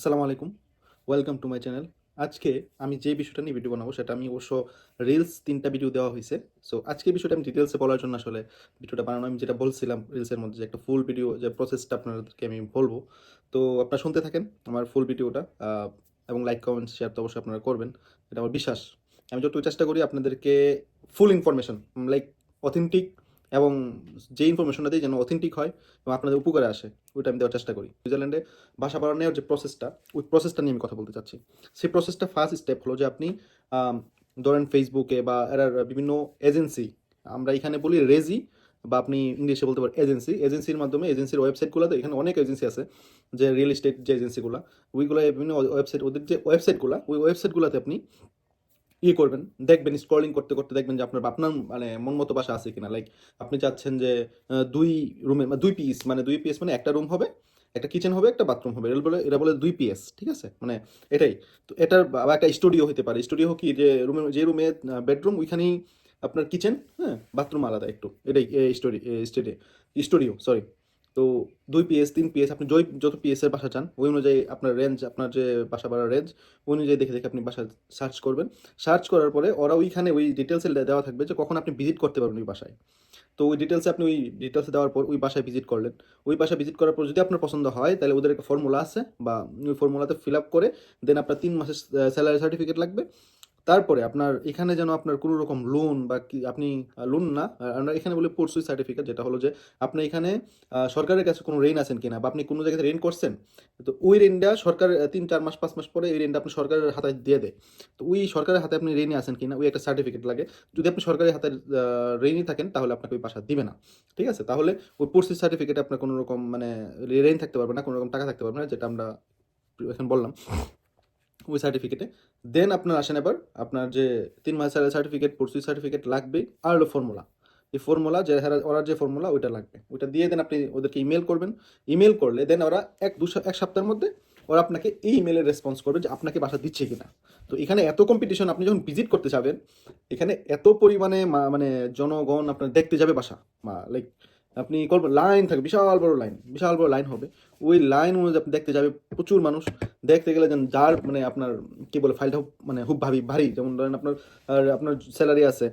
আসসালামু আলাইকুম। Welcome to my channel আজকে আমি যে বিষয়টা নিয়ে ভিডিও বানাবো সেটা আমি অবশ্য রিলস তিনটা ভিডিও দেওয়া হয়েছে। সো আজকে বিষয়টা আমি ডিটেলসে বলার জন্য আসলে ভিডিওটা বানানো, আমি যেটা বলছিলাম রিলসের মধ্যে যে একটা ফুল ভিডিও যে প্রসেসটা আপনাদেরকে আমি বলব। তো, আপনারা শুনতে থাকেন আমার ফুল ভিডিওটা এবং লাইক কমেন্ট শেয়ার তো অবশ্যই আপনারা করবেন। এটা আমার বিশ্বাস। আমি যতটুকু চেষ্টা করি আপনাদেরকে ফুল ইনফরমেশন লাইক অথেন্টিক এবং যে ইনফরমেশনটা দিই যেন অথেন্টিক হয় এবং আপনাদের উপকারে আসে, ওইটা আমি দেওয়ার চেষ্টা করি। সুইজারল্যান্ডে ভাষা বাড়ানোর যে প্রসেসটা ওই প্রসেসটা নিয়ে আমি কথা বলতে চাচ্ছি। সেই প্রসেসটা ফার্স্ট স্টেপ হলো যে আপনি ধরেন ফেসবুকে বা এরার বিভিন্ন এজেন্সি আমরা এখানে বলি রেজি বা আপনি ইংলিশে বলতে পারেন এজেন্সি এজেন্সির মাধ্যমে এজেন্সির ওয়েবসাইটগুলোতে এখানে অনেক এজেন্সি আছে, যে রিয়েল এস্টেট যে এজেন্সিগুলো ওইগুলো বিভিন্ন ওয়েবসাইট ওদের যে ওয়েবসাইটগুলো ওই ওয়েবসাইটগুলোতে আপনি ইয়ে করবেন, দেখবেন স্ক্রলিং করতে করতে দেখবেন যে আপনার আপনার মানে মন মতো বাসা আছে কিনা। লাইক আপনি চাচ্ছেন যে দুই রুমে দুই পিস মানে দুই পিস মানে একটা রুম হবে, একটা কিচেন হবে, একটা বাথরুম হবে। এটা বলে এটা বলে দুই পিএস ঠিক আছে? মানে এটাই। তো এটার আবার একটা স্টুডিও হতে পারে। স্টুডিও কি, যে রুমে যে রুমে বেডরুম ওইখানেই আপনার কিচেন হ্যাঁ বাথরুম আলাদা একটু। এটাই স্টোরি স্টেডে স্টুডিও সরি তো দুই পিএস তিন পিএস আপনি জয়, যত পিএস এর বাসা চান, ওই অনুযায়ী আপনার রেঞ্জ আপনার যে বাসা বাড়ার রেঞ্জ ওই অনুযায়ী দেখে দেখে আপনি বাসা সার্চ করবেন। সার্চ করার পরে ওরা ওইখানে ওই ডিটেলসে দেওয়া থাকবে যে কখন আপনি ভিজিট করতে পারবেন ওই বাসায়। তো ওই ডিটেলসে আপনি ওই ডিটেলসে দেওয়ার পর ওই বাসায় ভিজিট করলেন। ওই বাসায় ভিজিট করার পর যদি আপনার পছন্দ হয়, তাহলে ওদের একটা ফর্মুলা আছে বা ওই ফর্মুলাতে ফিল আপ করে দেন আপনার তিন মাসের স্যালারি সার্টিফিকেট লাগবে। তারপরে আপনার এখানে যেন আপনার কোনো রকম লোন বা কি, আপনি লোন না আমরা এখানে বলি পড়সুই সার্টিফিকেট যেটা হলো যে আপনি এখানে সরকারের কাছে কোনো রেন আছেন কিনা বা আপনি কোনো জায়গাতে রেন করছেন, তো ওই রেনটা সরকার তিন, চার মাস, পাঁচ মাস পরে এই রেনটা আপনি সরকারের হাতে দিয়ে দেয়। তো ওই সরকারের হাতে আপনি রেনে আছেন কিনা, ওই একটা সার্টিফিকেট লাগে। যদি আপনি সরকারের হাতে রেনই থাকেন, তাহলে আপনাকে ওই বাসা দিবে না। ঠিক আছে? তাহলে ওই পড়সুই সার্টিফিকেটে আপনার কোনো রকম মানে রেন থাকতে পারবে না, কোনো রকম টাকা থাকতে পারবে না, যেটা আমরা এখন বললাম। ওই সার্টিফিকেটে দেন আপনার আসেন এবার, আপনার যে তিন মাস স্যালারি সার্টিফিকেট পড়সুই সার্টিফিকেট লাগবে, আর হলো ফর্মুলা এই ফর্মুলা যে হেরা- ওরা যে ফর্মুলা ওইটা লাগবে। ওইটা দিয়ে দেন আপনি ওদেরকে ইমেল করবেন। ইমেল করলে দেন ওরা এক দু এক সপ্তাহের মধ্যে ওরা আপনাকে এই ইমেলের রেসপন্স করবে যে আপনাকে বাসা দিচ্ছে কিনা। তো এখানে এত কম্পিটিশন আপনি যখন ভিজিট করতে যাবেন, এখানে এত পরিমাণে মানে জনগণ আপনার দেখতে যাবে বাসা। লাইক আপনি করবেন লাইন থাকবে, বিশাল বড় লাইন বিশাল বড় লাইন হবে। ওই লাইন অনুযায়ী আপনি দেখতে যাবে প্রচুর মানুষ। দেখতে গেলে যেন যার মানে আপনার, কি বলে ফাইলটা মানে খুব ভাবি ভারী। যেমন ধরেন আপনার আপনার স্যালারি আছে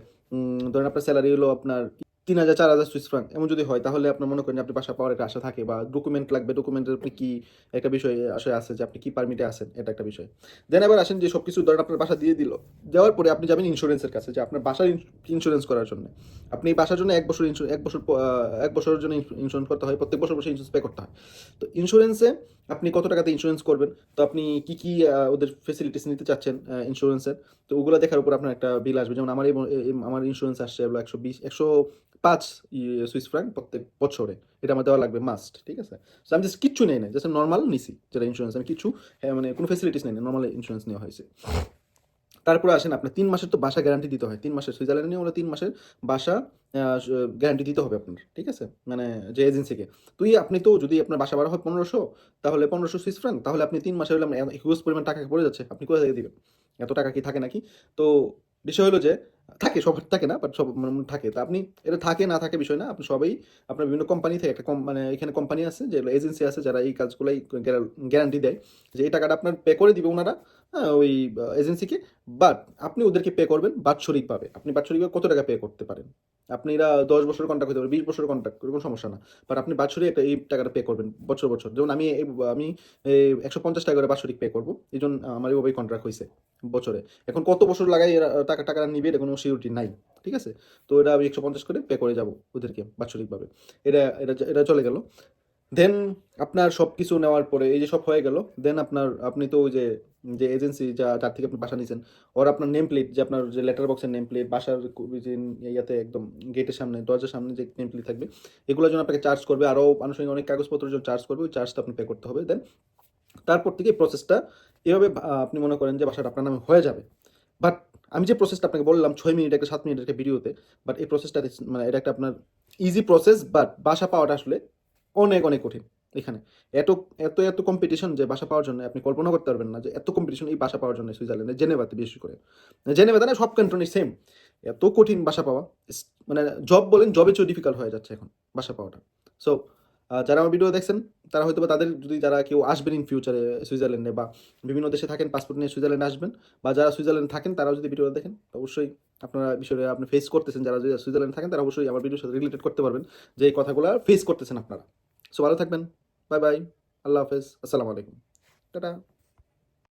ধরেন আপনার স্যালারি হলো আপনার তিন হাজার, চার হাজার সুইস ফ্রাঙ্ক এমন যদি হয়, তাহলে আপনার মনে করেন আপনি বাসা পাওয়ার একটা আশা থাকে বা ডকুমেন্ট লাগবে। ডকুমেন্টের আপনি কি একটা বিষয় আসলে আছে যে আপনি কী পারমিটে আছেন? এটা একটা বিষয়। দেন এবার আসেন যে সব কিছু ধরেন আপনার বাসা দিয়ে দিল। দেওয়ার পরে আপনি যাবেন ইন্স্যুরেন্সের কাছে, যে আপনার বাসার ইন্স্যুরেন্স করার জন্য। আপনি এই বাসার জন্য এক বছর এক বছর এক বছরের জন্য ইন্স্যুরেন্স করতে হয়, প্রত্যেক বছর বছর ইন্স্যুরেন্স পে করতে হয়। তো ইন্স্যুরেন্সে আপনি কত টাকাতে ইন্স্যুরেন্স করবেন? তো আপনি কি কি ওদের ফেসিলিটিস নিতে চাচ্ছেন ইন্স্যুরেন্সের তো ওগুলো দেখার উপর আপনার একটা বিল আসবে। যেমন আমার আমার ইন্স্যুরেন্স আসছে একশো বিশ একশো পাঁচ সুইস ফ্রাঙ্ক প্রত্যেক বছরে। এটা আমার দেওয়া লাগবে মাস্ট ঠিক আছে? তো আমি জাস্ট কিচ্ছু নেই না জাস্ট নর্মাল নিছি যেটা ইন্স্যুরেন্স আমি কিছু হ্যাঁ, মানে কোনো ফেসিলিটিস নেই না নর্মাল ইন্স্যুরেন্স নেওয়া হয়েছে। তারপরে আসেন আপনার তিন মাসের তো বাসা গ্যারান্টি দিতে হয়। তিন মাসের সুইজারল্যান্ডে নিয়ে তিন মাসের বাসা গ্যারান্টি দিতে হবে আপনার, ঠিক আছে? মানে যে এজেন্সিকে তুই, আপনি তো যদি আপনার বাসা ভাড়া হয় পনেরোশো, তাহলে পনেরোশো সুইস ফ্রাঙ্ক তাহলে আপনি তিন মাসে হলে হিউজ পরিমাণ টাকা পড়ে যাচ্ছে। আপনি কোথা থেকে দিবেন? এত টাকা কি থাকে নাকি? তো বিষয় হলো যে, থাকে, সবার থাকে না বাট সব মানে থাকে। তা আপনি, এটা থাকে না থাকে বিষয় না, আপনি সবাই আপনার বিভিন্ন কোম্পানি থেকে একটা কম মানে এখানে কোম্পানি আছে, যে এজেন্সি আছে, যারা এই কাজগুলাই গ্যারান্টি দেয়, যে এই টাকাটা আপনার পে করে দিবে ওনারা ওই এজেন্সিকে বাট আপনি ওদেরকে পে করবেন বাৎসরিকভাবে আপনি বাৎসরিকভাবে কত টাকা পে করতে পারেন? আপনি এরা দশ বছর কন্ট্যাক্ট হতে পারেন বিশ বছর কন্ট্যাক্ট কোনো সমস্যা না। বাট আপনি বাৎসরিক একটা এই টাকাটা পে করবেন, বছর বছর। যেমন আমি আমি একশো পঞ্চাশ টাকা করে বাৎসরিক পে করব। এই জন্য আমার এইভাবেই কন্ট্রাক্ট হয়েছে বছরে। এখন কত বছর লাগাই এরা টাকা টাকা নিবে, এটা কোনো সিউরিটি নাই। ঠিক আছে? তো এটা আমি একশো পঞ্চাশ করে পে করে যাব ওদেরকে বাৎসরিকভাবে এটা এটা এটা চলে গেল। দেন আপনার সব কিছু নেওয়ার পরে এই যে সব হয়ে গেল দেন আপনার, আপনি তো ওই যে যে এজেন্সি যা, যার থেকে আপনি বাসা নিয়েছেন ওর আপনার নেম প্লেট যে আপনার যে লেটার বক্সের নেম প্লেট বাসার ইয়াতে একদম গেটের সামনে, দরজার সামনে যে নেম প্লেট থাকবে, এগুলোর জন্য আপনাকে চার্জ করবে। আরও আনুষঙ্গিক অনেক কাগজপত্রের জন্য চার্জ করবে, ওই চার্জটা আপনি পে করতে হবে। দেন তারপর থেকে প্রসেসটা এভাবে আপনি মনে করেন যে বাসাটা আপনার নামে হয়ে যাবে। বাট আমি যে প্রসেসটা আপনাকে বললাম, ছয় মিনিট, একটা সাত মিনিট একটা ভিডিওতে বাট এই প্রসেসটা মানে এটা একটা আপনার ইজি প্রসেস বাট বাসা পাওয়াটা আসলে অনেক অনেক কঠিন এখানে। এত এত এত কম্পিটিশন যে বাসা পাওয়ার জন্য আপনি কল্পনা করতে পারবেন না যে এত কম্পিটিশন এই বাসা পাওয়ার জন্য সুইজারল্যান্ডে, জেনেভাতে বিশেষ করে। জেনেভাতে না সব কান্ট্রি সেম এত কঠিন বাসা পাওয়া মানে জব বলেন জবে চেয়েও ডিফিকাল্ট হয়ে যাচ্ছে এখন বাসা পাওয়াটা। সো যারা আমার ভিডিও দেখছেন, তারা হয়তো বা তাদের যদি যারা কেউ আসবেন ইন ফিউচারে সুইজারল্যান্ডে বা বিভিন্ন দেশে থাকেন পাসপোর্ট নিয়ে সুইজারল্যান্ডে আসবেন বা যারা সুইজারল্যান্ড থাকেন, তারাও যদি ভিডিওটা দেখেন, অবশ্যই আপনারা বিষয়টা আপনি ফেস করতেছেন। যারা যদি সুইজারল্যান্ড থাকেন, তারা অবশ্যই আমার ভিডিওর সাথে রিলেটেড করতে পারবেন যে এই কথাগুলো ফেস করতেছেন আপনারা। সো ভালো থাকবেন। Bye bye. আল্লাহ হাফেজ। আসসালামু আলাইকুম। টাটা।